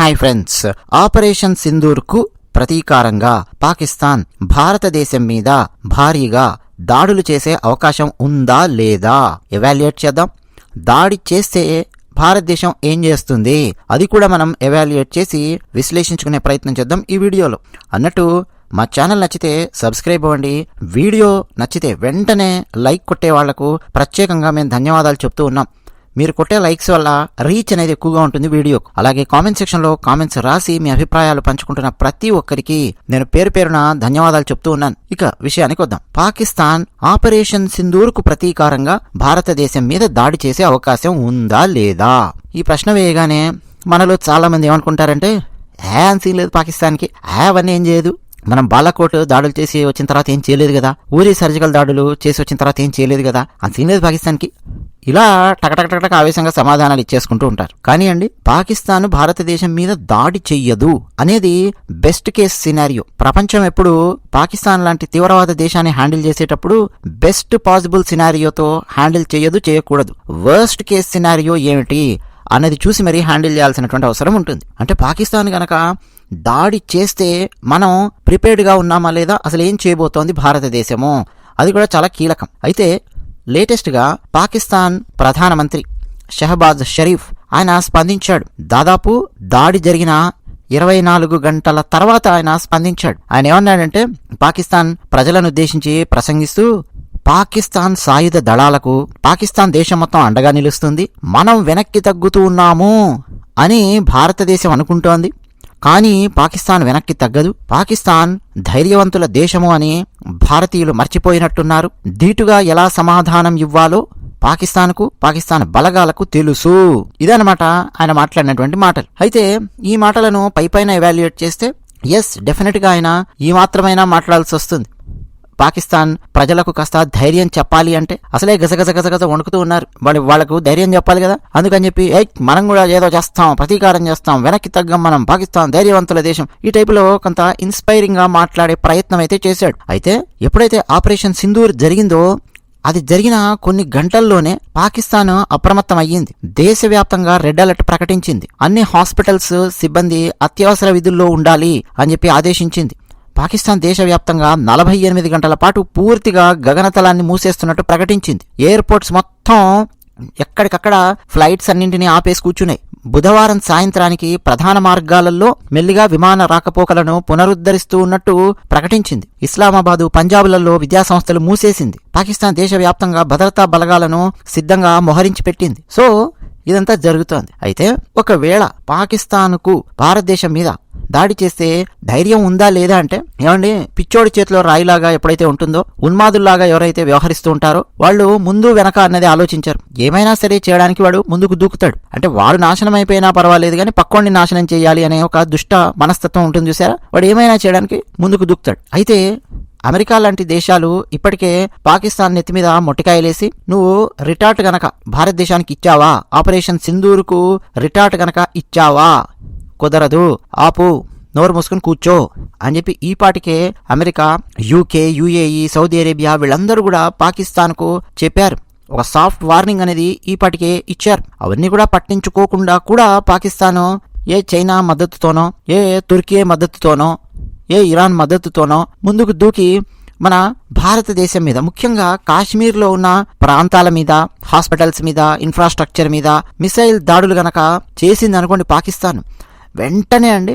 Hi friends. Operation సింధూర్కు ప్రతీకారంగా పాకిస్తాన్ భారతదేశం మీద భారీగా దాడులు చేసే అవకాశం ఉందా లేదా ఎవాల్యుయేట్ చేద్దాం. దాడి చేస్తే భారతదేశం ఏం చేస్తుంది? అది కూడా మనం ఎవాల్యుయేట్ చేసి విశ్లేషించుకునే ప్రయత్నం చేద్దాం ఈ వీడియోలో. అన్నట్టు మా ఛానల్ నచ్చితే సబ్స్క్రైబ్ అవ్వండి. వీడియో నచ్చితే వెంటనే లైక్ కొట్టే వాళ్ళకు ప్రత్యేకంగా మేము ధన్యవాదాలు చెప్తూ ఉన్నాం. మీరు కొట్టే లైక్స్ వల్ల రీచ్ అనేది ఎక్కువగా ఉంటుంది వీడియోకు అలాగే కామెంట్ సెక్షన్లో కామెంట్స్ రాసి మీ అభిప్రాయాలు పంచుకుంటున్న ప్రతి ఒక్కరికి నేను పేరు పేరున ధన్యవాదాలు చెప్తూ ఉన్నాను. ఇక విషయానికి వద్దాం. పాకిస్తాన్ ఆపరేషన్ సింధూర్కు ప్రతీకారంగా భారతదేశం మీద దాడి చేసే అవకాశం ఉందా లేదా? ఈ ప్రశ్న వేయగానే మనలో చాలా మంది ఏమనుకుంటారంటే ఏ అన్సీన్ లేదు పాకిస్తాన్కి. ఏ అవన్నీ ఏం చేయదు. మనం బాలాకోట్ దాడులు చేసి వచ్చిన తర్వాత ఏం చేయలేదు కదా. ఊరి సర్జికల్ దాడులు చేసి వచ్చిన తర్వాత ఏం చేయలేదు కదా. అని సీన్ లేదు పాకిస్తాన్కి. ఇలా టకటకటక ఆవేశంగా సమాధానాలు ఇచ్చేసుకుంటూ ఉంటారు. కానీ అండి పాకిస్తాన్ భారతదేశం మీద దాడి చెయ్యదు అనేది బెస్ట్ కేస్ సినారియో ప్రపంచం ఎప్పుడు పాకిస్తాన్ లాంటి తీవ్రవాద దేశాన్ని హ్యాండిల్ చేసేటప్పుడు బెస్ట్ పాసిబుల్ సినారియోతో హ్యాండిల్ చేయదు చేయకూడదు. వర్స్ట్ కేస్ సినారియో ఏమిటి అన్నది చూసి మరీ హ్యాండిల్ చేయాల్సినటువంటి అవసరం ఉంటుంది. అంటే పాకిస్తాన్ గనక దాడి చేస్తే మనం ప్రిపేర్డ్గా ఉన్నామా లేదా అసలు ఏం చేయబోతోంది భారతదేశము? అది కూడా చాలా కీలకం. అయితే లేటెస్ట్గా పాకిస్తాన్ ప్రధానమంత్రి షహబాజ్ షరీఫ్ ఆయన స్పందించాడు. దాదాపు దాడి జరిగిన ఇరవై నాలుగు గంటల తర్వాత ఆయన స్పందించాడు. ఆయన ఏమన్నాడంటే పాకిస్తాన్ ప్రజలను ఉద్దేశించి ప్రసంగిస్తూ పాకిస్తాన్ సాయుధ దళాలకు పాకిస్తాన్ దేశం మొత్తం అండగా నిలుస్తుంది. మనం వెనక్కి తగ్గుతూ ఉన్నాము అని భారతదేశం అనుకుంటోంది. కానీ పాకిస్తాన్ వెనక్కి తగ్గదు. పాకిస్తాన్ ధైర్యవంతుల దేశము అని భారతీయులు మర్చిపోయినట్టున్నారు. ధీటుగా ఎలా సమాధానం ఇవ్వాలో పాకిస్తాన్కు పాకిస్తాన్ బలగాలకు తెలుసు. ఇదనమాట ఆయన మాట్లాడినటువంటి మాటలు. అయితే ఈ మాటలను పైపైన ఎవాల్యుయేట్ చేస్తే ఎస్ డెఫినెట్గా ఆయన ఈ మాత్రమైనా మాట్లాడాల్సి వస్తుంది. పాకిస్తాన్ ప్రజలకు కాస్త ధైర్యం చెప్పాలి అంటే అసలే గజగజ గజగజ వణుకుతూ ఉన్నారు. వాళ్ళు వాళ్ళకు ధైర్యం చెప్పాలి కదా? అందుకని చెప్పి ఏ మనం కూడా ఏదో చేస్తాం ప్రతీకారం చేస్తాం వెనక్కి తగ్గం మనం పాకిస్తాన్ ధైర్యవంతుల దేశం. ఈ టైపులో కొంత ఇన్స్పైరింగ్గా మాట్లాడే ప్రయత్నం అయితే చేశాడు. అయితే ఎప్పుడైతే ఆపరేషన్ సింధూర్ జరిగిందో అది జరిగిన కొన్ని గంటల్లోనే పాకిస్తాన్ అప్రమత్తం అయ్యింది దేశవ్యాప్తంగా రెడ్ అలర్ట్ ప్రకటించింది. అన్ని హాస్పిటల్స్ సిబ్బంది అత్యవసర విధుల్లో ఉండాలి అని చెప్పి ఆదేశించింది. పాకిస్తాన్ దేశవ్యాప్తంగా నలభై ఎనిమిది గంటల పాటు పూర్తిగా గగనతలాన్ని మూసేస్తున్నట్టు ప్రకటించింది. ఎయిర్పోర్ట్స్ మొత్తం ఎక్కడికక్కడ ఫ్లైట్స్ అన్నింటినీ ఆపేసి కూర్చున్నాయి. బుధవారం సాయంత్రానికి ప్రధాన మార్గాలలో మెల్లిగా విమాన రాకపోకలను పునరుద్ధరిస్తూ ఉన్నట్టు ప్రకటించింది. ఇస్లామాబాదు పంజాబ్లలో విద్యాసంస్థలు మూసేసింది. పాకిస్తాన్ దేశవ్యాప్తంగా భద్రతా బలగాలను సిద్ధంగా మొహరించి పెట్టింది. సో ఇదంతా జరుగుతోంది. అయితే ఒకవేళ పాకిస్తాన్కు భారతదేశం మీద దాడి చేస్తే ధైర్యం ఉందా లేదా అంటే ఏమండి పిచ్చోడి చేతిలో రాయిలాగా ఎప్పుడైతే ఉంటుందో ఉన్మాదుల్లాగా ఎవరైతే వ్యవహరిస్తూ ఉంటారో వాళ్ళు ముందు వెనక అన్నది ఆలోచించారు. ఏమైనా సరే చేయడానికి వాడు ముందుకు దూకుతాడు. అంటే వాడు నాశనం అయిపోయినా పర్వాలేదు కానీ పక్కోడిని నాశనం చేయాలి అనే ఒక దుష్ట మనస్తత్వం ఉంటుంది చూసారా? వాడు ఏమైనా చేయడానికి ముందుకు దూకుతాడు. అయితే అమెరికా లాంటి దేశాలు ఇప్పటికే పాకిస్తాన్ నెత్తి మీద మొట్టికాయలేసి నువ్వు రిటార్ట్ గనక భారతదేశానికి ఇచ్చావా? ఆపరేషన్ సింధూర్కు రిటార్ట్ గనక ఇచ్చావా? కుదరదు. ఆపు నోరు మూసుకుని కూర్చో అని చెప్పి ఈ పాటికే America UK UAE Saudi Arabia వీళ్ళందరూ కూడా పాకిస్తాన్కు చెప్పారు. ఒక సాఫ్ట్ వార్నింగ్ అనేది ఈ పాటికే ఇచ్చారు. అవన్నీ కూడా పట్టించుకోకుండా కూడా పాకిస్తాన్ ఏ చైనా మద్దతుతోనో ఏ తుర్కీ మద్దతుతోనో ఏ ఇరాన్ మద్దతుతోనో ముందుకు దూకి మన భారతదేశం మీద ముఖ్యంగా కాశ్మీర్లో ఉన్న ప్రాంతాల మీద హాస్పిటల్స్ మీద ఇన్ఫ్రాస్ట్రక్చర్ మీద మిసైల్ దాడులు గనక చేసింది అనుకోండి పాకిస్తాన్. వెంటనే అండి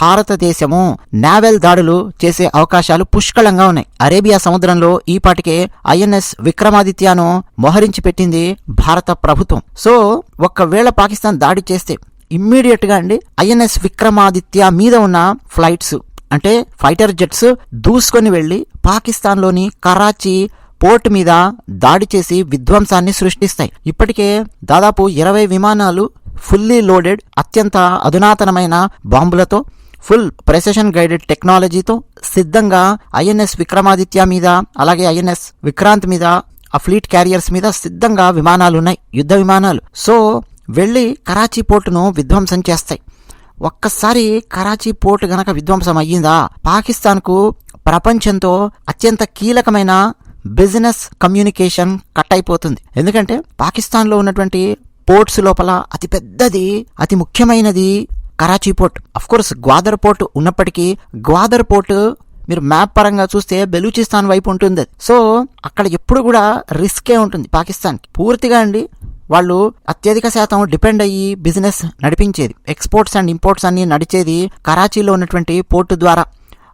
భారతదేశము నావెల్ దాడులు చేసే అవకాశాలు పుష్కలంగా ఉన్నాయి. అరేబియా సముద్రంలో ఈ పాటికే ఐఎన్ఎస్ విక్రమాదిత్యను మోహరించి పెట్టింది భారత ప్రభుత్వం. సో ఒకవేళ పాకిస్తాన్ దాడి చేస్తే ఇమ్మీడియట్గా అండి ఐఎన్ఎస్ విక్రమాదిత్య మీద ఉన్న ఫ్లైట్స్ అంటే ఫైటర్ జెట్స్ దూసుకొని వెళ్ళి పాకిస్తాన్లోని కరాచీ పోర్ట్ మీద దాడి చేసి విధ్వంసాన్ని సృష్టిస్తాయి. ఇప్పటికే దాదాపు ఇరవై విమానాలు ఫుల్లీ లోడెడ్ అత్యంత అధునాతనమైన బాంబులతో ఫుల్ ప్రెసెషన్ గైడెడ్ టెక్నాలజీతో సిద్ధంగా ఐఎన్ఎస్ విక్రమాదిత్య మీద అలాగే ఐఎన్ఎస్ విక్రాంత్ మీద ఆ ఫ్లీట్ క్యారియర్స్ మీద సిద్ధంగా విమానాలు ఉన్నాయి యుద్ధ విమానాలు. సో వెళ్ళి కరాచీ పోర్టును విధ్వంసం చేస్తాయి. ఒక్కసారి కరాచీ పోర్ట్ గనక విధ్వంసం అయ్యిందా? పాకిస్తాన్కు ప్రపంచంతో అత్యంత కీలకమైన బిజినెస్ కమ్యూనికేషన్ కట్ అయిపోతుంది ఎందుకంటే పాకిస్తాన్లో ఉన్నటువంటి పోర్ట్స్ లోపల అతి పెద్దది అతి ముఖ్యమైనది Karachi port. Course Gwadar port ఉన్నప్పటికీ గ్వాదర్ పోర్ట్ మీరు మ్యాప్ పరంగా చూస్తే బెలూచిస్తాన్ వైపు ఉంటుంది. సో అక్కడ ఎప్పుడు కూడా రిస్కే ఉంటుంది పాకిస్తాన్కి. పూర్తిగా అండి వాళ్ళు అత్యధిక శాతం డిపెండ్ అయ్యి బిజినెస్ నడిపించేది. ఎక్స్పోర్ట్స్ అండ్ ఇంపోర్ట్స్ అన్ని నడిచేది కరాచీలో ఉన్నటువంటి పోర్టు ద్వారా.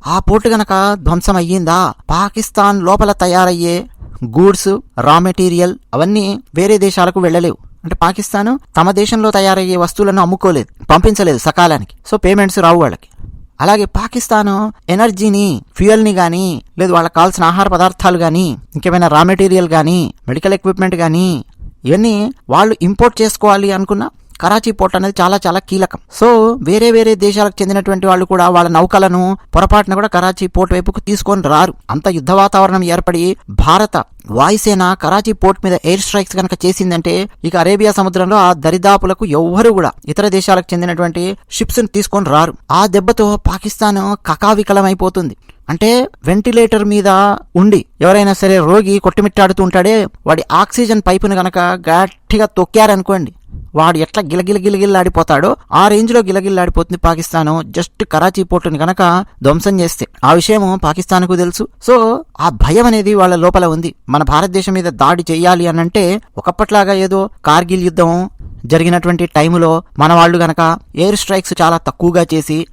ఆ పోర్టు గనక ధ్వంసం అయ్యిందా? పాకిస్తాన్ లోపల తయారయ్యే గూడ్స్ రా మెటీరియల్ అవన్నీ వేరే దేశాలకు వెళ్ళలేవు. అంటే పాకిస్తాన్ తమ దేశంలో తయారయ్యే వస్తువులను అమ్ముకోలేదు పంపించలేదు సకాలానికి. సో పేమెంట్స్ రావు వాళ్ళకి. అలాగే పాకిస్తాన్ ఎనర్జీని ఫ్యూయల్ని కానీ లేదు వాళ్ళకి కావాల్సిన ఆహార పదార్థాలు కానీ ఇంకేమైనా రా మెటీరియల్ కానీ మెడికల్ ఎక్విప్మెంట్ కానీ ఇవన్నీ వాళ్ళు ఇంపోర్ట్ చేసుకోవాలి అనుకున్నా కరాచీ పోర్ట్ అనేది చాలా చాలా కీలకం. సో వేరే వేరే దేశాలకు చెందినటువంటి వాళ్ళు కూడా వాళ్ళ నౌకలను పొరపాటున కూడా కరాచీ పోర్ట్ వైపుకు తీసుకొని రారు. అంత యుద్ధ వాతావరణం ఏర్పడి భారత వాయుసేన కరాచీ పోర్ట్ మీద ఎయిర్ స్ట్రైక్స్ కనుక చేసిందంటే ఇక అరేబియా సముద్రంలో ఆ దరిదాపులకు ఎవ్వరు కూడా ఇతర దేశాలకు చెందినటువంటి షిప్స్ తీసుకొని రారు. ఆ దెబ్బతో పాకిస్తాన్ కకావికలమైపోతుంది. అంటే వెంటిలేటర్ మీద ఉండి ఎవరైనా సరే రోగి కొట్టుమిట్టాడుతూ ఉంటాడే వాడి ఆక్సిజన్ పైపును గనక గట్టిగా తొక్కారనుకోండి వాడు ఎట్లా గిలగిల గిలగిల్లాడిపోతాడో ఆ రేంజ్లో గిలగిల్లాడిపోతుంది పాకిస్తాన్. జస్ట్ కరాచీ పోర్టుని గనక ధ్వంసం చేస్తే. ఆ విషయం పాకిస్తాన్కు తెలుసు. సో ఆ భయం అనేది వాళ్ళ లోపల ఉంది. మన భారతదేశం మీద దాడి చేయాలి అనంటే ఒకప్పట్లాగా ఏదో కార్గిల్ యుద్ధం జరిగినటువంటి టైములో మన వాళ్ళు గనక ఎయిర్ స్ట్రైక్స్ చాలా తక్కువగా చేసి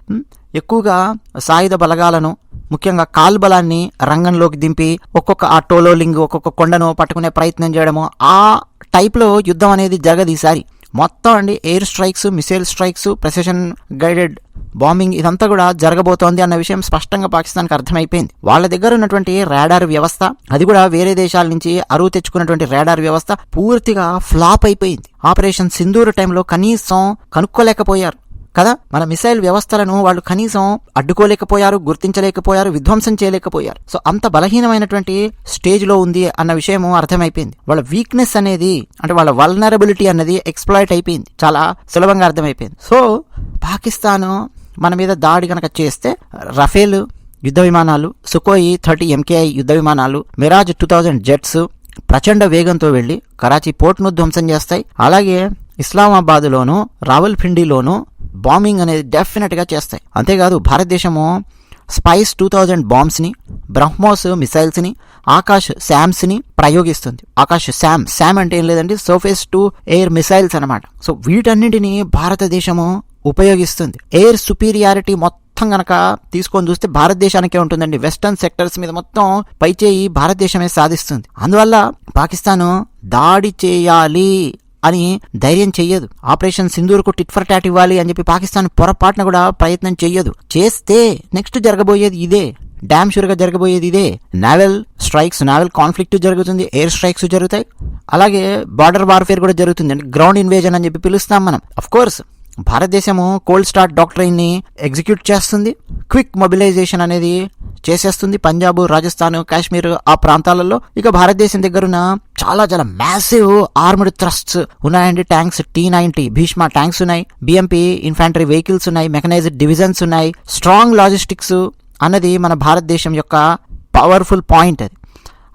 ఎక్కువగా సాయుధ బలగాలను ముఖ్యంగా కాల్బలాన్ని రంగంలోకి దింపి ఒక్కొక్క ఆ టోలోలింగ్ ఒక్కొక్క కొండను పట్టుకునే ప్రయత్నం చేయడము ఆ టైప్లో యుద్ధం అనేది జరగదు ఈసారి. మొత్తం అండి air strikes missile strikes precision guided bombing ఇదంతా కూడా జరగబోతోంది అన్న విషయం స్పష్టంగా పాకిస్తాన్కి అర్థమైపోయింది. వాళ్ళ దగ్గర ఉన్నటువంటి రాడార్ వ్యవస్థ అది కూడా వేరే దేశాల నుంచి అరువు తెచ్చుకున్నటువంటి రాడార్ వ్యవస్థ పూర్తిగా ఫ్లాప్ అయిపోయింది. ఆపరేషన్ సింధూరు టైంలో కనీసం కనుక్కోలేకపోయారు. కదా? మన మిసైల్ వ్యవస్థలను వాళ్ళు కనీసం అడ్డుకోలేకపోయారు గుర్తించలేకపోయారు విధ్వంసం చేయలేకపోయారు. సో అంత బలహీనమైనటువంటి స్టేజ్లో ఉంది అన్న విషయం అర్థమైపోయింది. వాళ్ళ వీక్నెస్ అనేది అంటే వాళ్ళ వల్నరబిలిటీ అన్నది ఎక్స్ప్లాయిట్ అయిపోయింది. చాలా సులభంగా అర్థమైపోయింది. సో పాకిస్తాన్ మన మీద దాడి కనుక చేస్తే రఫేల్ యుద్ధ విమానాలు సుకోయి థర్టీ ఎంకేఐ యుద్ధ విమానాలు మిరాజ్ టూ థౌజండ్ జెట్స్ ప్రచండ వేగంతో వెళ్ళి కరాచీ పోర్టును ధ్వంసం చేస్తాయి. అలాగే ఇస్లామాబాద్లోను రావల్పిండిలోను బాంబింగ్ అనేది డెఫినెట్గా చేస్తాయి. అంతేకాదు భారతదేశము స్పైస్ టూ థౌజండ్ బాంబ్స్ని బ్రహ్మోస్ మిసైల్స్ని ఆకాష్ శామ్స్ని ప్రయోగిస్తుంది. ఆకాష్ శామ్ శామ్ అంటే ఏం లేదండి సర్ఫేస్ టు ఎయిర్ మిసైల్స్ అనమాట సో వీటన్నింటినీ భారతదేశము ఉపయోగిస్తుంది. ఎయిర్ సుపీరియారిటీ మొత్తం గనక తీసుకొని చూస్తే భారతదేశానికే ఉంటుందండి. వెస్టర్న్ సెక్టర్స్ మీద మొత్తం పైచేయి భారతదేశమే సాధిస్తుంది. అందువల్ల పాకిస్తాన్ దాడి చేయాలి. అని ధైర్యం చెయ్యదు. ఆపరేషన్ సింధూర్కు టిట్ ఫర్ టాట్ ఇవ్వాలి అని చెప్పి పాకిస్తాన్ పొరపాటున కూడా ప్రయత్నం చెయ్యదు. చేస్తే నెక్స్ట్ జరగబోయేది ఇదే. డ్యామ్ షూర్గా జరగబోయేది ఇదే. నావెల్ స్ట్రైక్స్ నావెల్ కాన్ఫ్లిక్ట్ జరుగుతుంది ఎయిర్ స్ట్రైక్స్ జరుగుతాయి. అలాగే బార్డర్ వార్ఫేర్ కూడా జరుగుతుంది. అంటే గ్రౌండ్ ఇన్వేజన్ అని చెప్పి పిలుస్తాం మనం. అఫ్ కోర్స్ భారతదేశము కోల్డ్ స్టార్ట్ డాక్టరైన్ని ఎగ్జిక్యూట్ చేస్తుంది. క్విక్ మొబిలైజేషన్ అనేది చేసేస్తుంది పంజాబ్ రాజస్థాన్ కాశ్మీర్ ఆ ప్రాంతాలలో. ఇక భారతదేశం దగ్గరున్న చాలా చాలా మ్యాసివ్ ఆర్మ్డ్ థ్రస్ట్స్ ఉన్నాయండి. Tanks T ninety Bhishma tanks ఉన్నాయి. బిఎంపీ ఇన్ఫాంటరీ వెహికల్స్ ఉన్నాయి. మెకనైజ్డ్ డివిజన్స్ ఉన్నాయి. స్ట్రాంగ్ లాజిస్టిక్స్ అన్నది మన భారతదేశం యొక్క పవర్ఫుల్ పాయింట్ అది.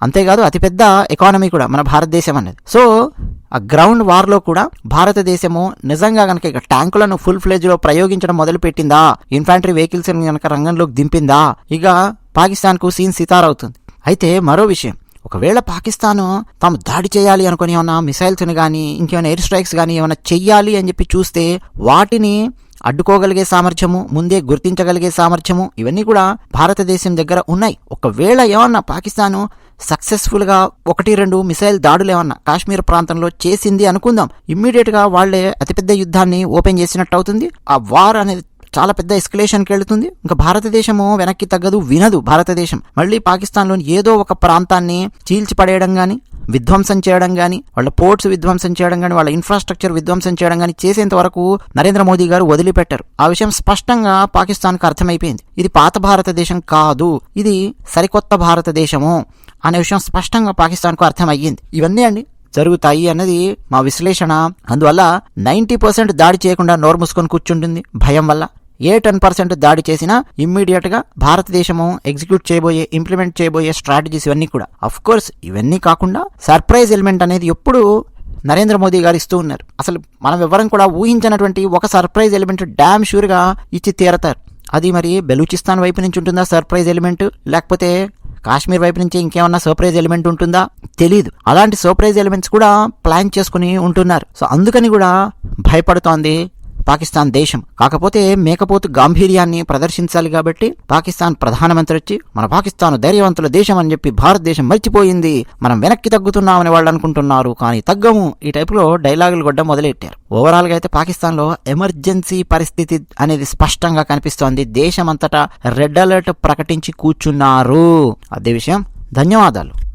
అంతేకాదు అతిపెద్ద ఎకానమీ కూడా మన భారతదేశం అనేది. సో ఆ గ్రౌండ్ వార్లో కూడా భారతదేశము నిజంగా కనుక ఇక ట్యాంకులను ఫుల్ ఫ్లెజ్లో ప్రయోగించడం మొదలుపెట్టిందా? ఇన్ఫాంట్రీ వెహికల్స్ కనుక రంగంలోకి దింపిందా? ఇక పాకిస్తాన్కు సీన్ సితారవుతుంది. అయితే మరో విషయం. ఒకవేళ పాకిస్తాన్ తాము దాడి చేయాలి అనుకుని ఏమన్నా మిసైల్స్ని కానీ ఇంకేమైనా ఎయిర్ స్ట్రైక్స్ కానీ ఏమైనా చెయ్యాలి అని చెప్పి చూస్తే వాటిని అడ్డుకోగలిగే సామర్థ్యము ముందే గుర్తించగలిగే సామర్థ్యము ఇవన్నీ కూడా భారతదేశం దగ్గర ఉన్నాయి. ఒకవేళ ఏమన్నా పాకిస్తాను సక్సెస్ఫుల్గా ఒకటి రెండు మిసైల్ దాడులు ఏమన్నా కాశ్మీర్ ప్రాంతంలో చేసింది అనుకుందాం. ఇమ్మీడియట్గా వాళ్ళే అతిపెద్ద యుద్ధాన్ని ఓపెన్ చేసినట్టు అవుతుంది ఆ వార్ అనేది చాలా పెద్ద ఎస్కలేషన్కి వెళుతుంది. ఇంకా భారతదేశము వెనక్కి తగ్గదు వినదు భారతదేశం. మళ్ళీ పాకిస్తాన్లోని ఏదో ఒక ప్రాంతాన్ని చీల్చి పడేయడం విధ్వంసం చేయడం కానీ వాళ్ళ పోర్ట్స్ విధ్వంసం చేయడం కానీ వాళ్ళ ఇన్ఫ్రాస్ట్రక్చర్ విధ్వంసం చేయడం కానీ చేసేంత వరకు నరేంద్ర మోదీ గారు వదిలిపెట్టారు. ఆ విషయం స్పష్టంగా పాకిస్తాన్కు అర్థమైపోయింది. ఇది పాత భారతదేశం కాదు. ఇది సరికొత్త భారతదేశము. అనే విషయం స్పష్టంగా పాకిస్తాన్కు అర్థమయ్యింది. ఇవన్నీ అండి జరుగుతాయి అన్నది మా విశ్లేషణ. అందువల్ల నైంటీ పర్సెంట్ దాడి చేయకుండా నోరు మూసుకొని కూర్చుంటుంది భయం వల్ల. ఏ టెన్ పర్సెంట్ దాడి చేసినా ఇమ్మీడియట్గా భారతదేశము ఎగ్జిక్యూట్ చేయబోయే ఇంప్లిమెంట్ చేయబోయే స్ట్రాటజీస్ ఇవన్నీ కూడా. అఫ్ కోర్స్ ఇవన్నీ కాకుండా సర్ప్రైజ్ ఎలిమెంట్ అనేది ఎప్పుడు నరేంద్ర మోదీ గారు ఇస్తూ ఉన్నారు. అసలు మనం ఎవరం కూడా ఊహించినటువంటి ఒక సర్ప్రైజ్ ఎలిమెంట్ డ్యామ్ షూర్గా ఇచ్చి తీరతారు. అది మరి బెలూచిస్తాన్ వైపు నుంచి ఉంటుందా సర్ప్రైజ్ ఎలిమెంట్? లేకపోతే కాశ్మీర్ వైపు నుంచి ఇంకేమన్నా సర్ప్రైజ్ ఎలిమెంట్ ఉంటుందా? తెలియదు అలాంటి సర్ప్రైజ్ ఎలిమెంట్స్ కూడా ప్లాన్ చేసుకుని ఉంటున్నారు. సో అందుకని కూడా భయపడుతోంది పాకిస్తాన్ దేశం. కాకపోతే మేకపోతు గాంభీర్యాన్ని ప్రదర్శించాలి కాబట్టి పాకిస్తాన్ ప్రధానమంత్రి వచ్చి మన పాకిస్తాన్ ధైర్యవంతుల దేశం అని చెప్పి భారతదేశం మర్చిపోయింది. మనం వెనక్కి తగ్గుతున్నామని వాళ్ళు అనుకుంటున్నారు. కానీ తగ్గము ఈ టైపులో డైలాగులు కొట్టడం మొదలెట్టారు. ఓవరాల్గా అయితే పాకిస్తాన్లో ఎమర్జెన్సీ పరిస్థితి అనేది స్పష్టంగా కనిపిస్తోంది. దేశమంతటా రెడ్ అలర్ట్ ప్రకటించి కూర్చున్నారు. అదే విషయం. ధన్యవాదాలు.